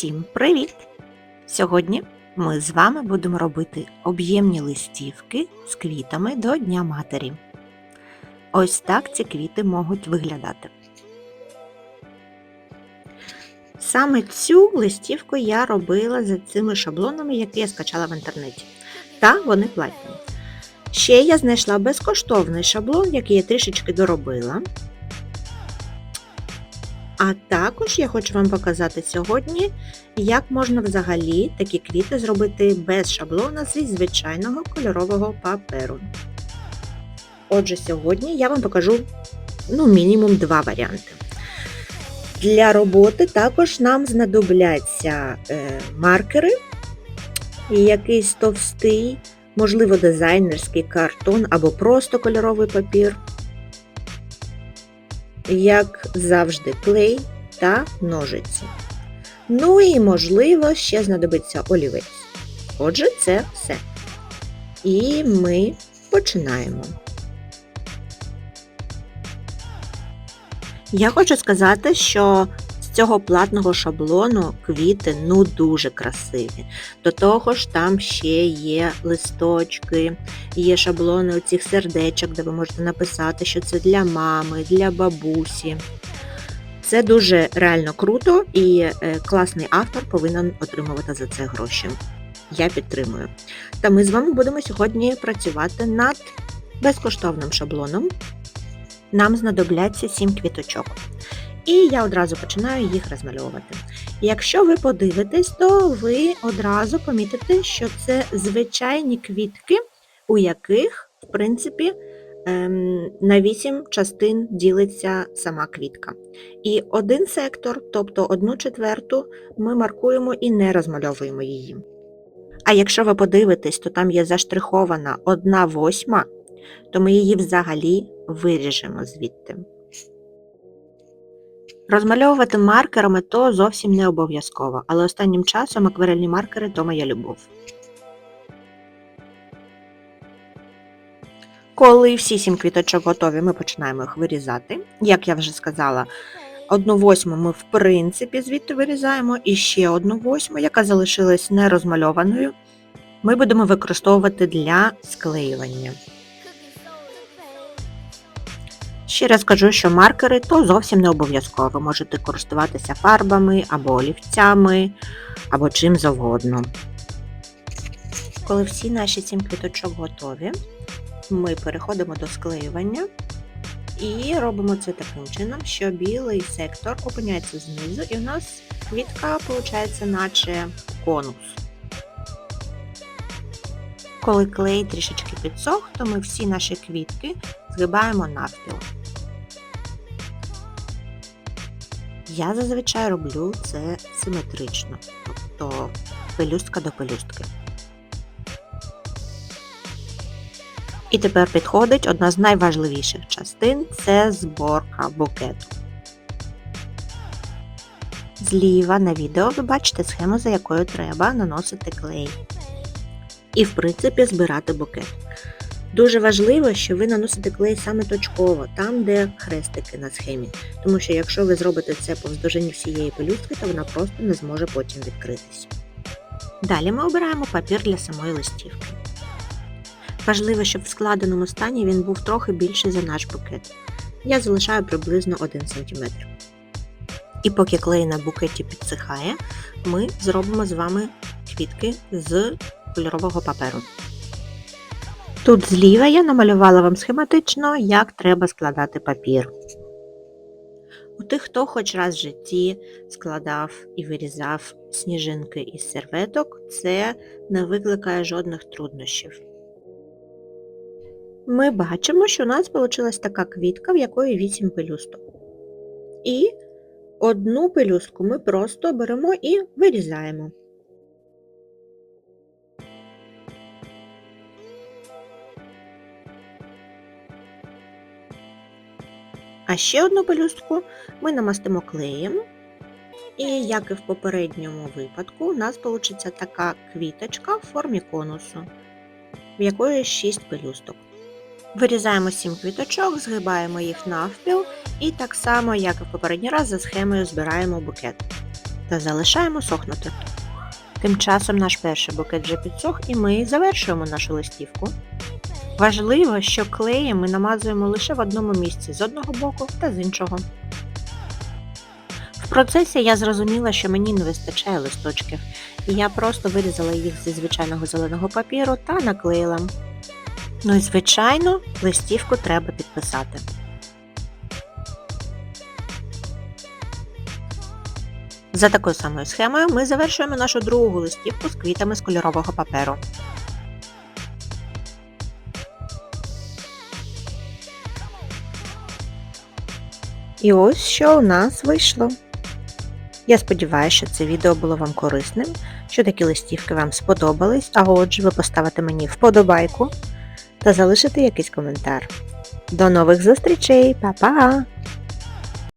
Всім привіт! Сьогодні ми з вами будемо робити об'ємні листівки з квітами до Дня Матері. Ось так ці квіти можуть виглядати. Саме цю листівку я робила за цими шаблонами, які я скачала в інтернеті. Та вони платні. Ще я знайшла безкоштовний шаблон, який я трішечки доробила. А також я хочу вам показати сьогодні, як можна взагалі такі квіти зробити без шаблона зі звичайного кольорового паперу. Отже, сьогодні я вам покажу ну, мінімум два варіанти. Для роботи також нам знадобляться е, маркери, якийсь товстий, можливо, дизайнерський картон або просто кольоровий папір як завжди, клей та ножиці. Ну і, можливо, ще знадобиться олівець. Отже, це все. І ми починаємо. Я хочу сказати, що з цього платного шаблону квіти ну дуже красиві. До того ж, там ще є листочки, є шаблони оцих сердечок, де ви можете написати, що це для мами, для бабусі. Це дуже реально круто і е, класний автор повинен отримувати за це гроші. Я підтримую. Та ми з вами будемо сьогодні працювати над безкоштовним шаблоном. Нам знадобляться 7 квіточок. І я одразу починаю їх розмальовувати. Якщо ви подивитесь, то ви одразу помітите, що це звичайні квітки, у яких, в принципі, ем, на 8 частин ділиться сама квітка. І один сектор, тобто одну четверту, ми маркуємо і не розмальовуємо її. А якщо ви подивитесь, то там є заштрихована одна восьма, то ми її взагалі виріжемо звідти. Розмальовувати маркерами то зовсім не обов'язково, але останнім часом акварельні маркери то моя любов. Коли всі сім квіточок готові, ми починаємо їх вирізати. Як я вже сказала, одну восьму ми в принципі звідти вирізаємо, і ще одну восьму, яка залишилась нерозмальованою, ми будемо використовувати для склеювання. Ще раз кажу, що маркери то зовсім не обов'язково. Можете користуватися фарбами або олівцями, або чим завгодно. Коли всі наші сім квіточок готові, ми переходимо до склеювання і робимо це таким чином, що білий сектор опиняється знизу, і у нас квітка виходить наче конус. Коли клей трішечки підсох, то ми всі наші квітки згибаємо навпіл. Я зазвичай роблю це симетрично, тобто пелюстка до пелюстки. І тепер підходить одна з найважливіших частин це зборка букету. Зліва на відео ви бачите схему, за якою треба наносити клей. І, в принципі, збирати букет. Дуже важливо, що ви наносите клей саме точково, там, де хрестики на схемі. Тому що якщо ви зробите це по вздовжині всієї пелюстки, то вона просто не зможе потім відкритись. Далі ми обираємо папір для самої листівки. Важливо, щоб в складеному стані він був трохи більший за наш букет. Я залишаю приблизно 1 см. І поки клей на букеті підсихає, ми зробимо з вами квітки з кольорового паперу. Тут зліва я намалювала вам схематично, як треба складати папір. У тих, хто хоч раз в житті складав і вирізав сніжинки із серветок, це не викликає жодних труднощів. Ми бачимо, що у нас вийшла така квітка, в якої 8 пелюсток. І одну пелюстку ми просто беремо і вирізаємо. А ще одну пелюстку ми намастимо клеєм. І як і в попередньому випадку, у нас вийде така квіточка в формі конусу, в якої 6 пелюсток. Вирізаємо 7 квіточок, згибаємо їх навпіл і так само, як і в попередній раз, за схемою збираємо букет. та залишаємо сохнути. Тим часом наш перший букет вже підсох і ми завершуємо нашу листівку. Важливо, що клеєм ми намазуємо лише в одному місці з одного боку та з іншого. В процесі я зрозуміла, що мені не вистачає листочків, і я просто вирізала їх зі звичайного зеленого папіру та наклеїла. Ну і звичайно, листівку треба підписати. За такою самою схемою ми завершуємо нашу другу листівку з квітами з кольорового паперу. І ось що у нас вийшло. Я сподіваюся, що це відео було вам корисним, що такі листівки вам сподобались, а отже, ви поставите мені вподобайку та залишите якийсь коментар. До нових зустрічей, Па-па!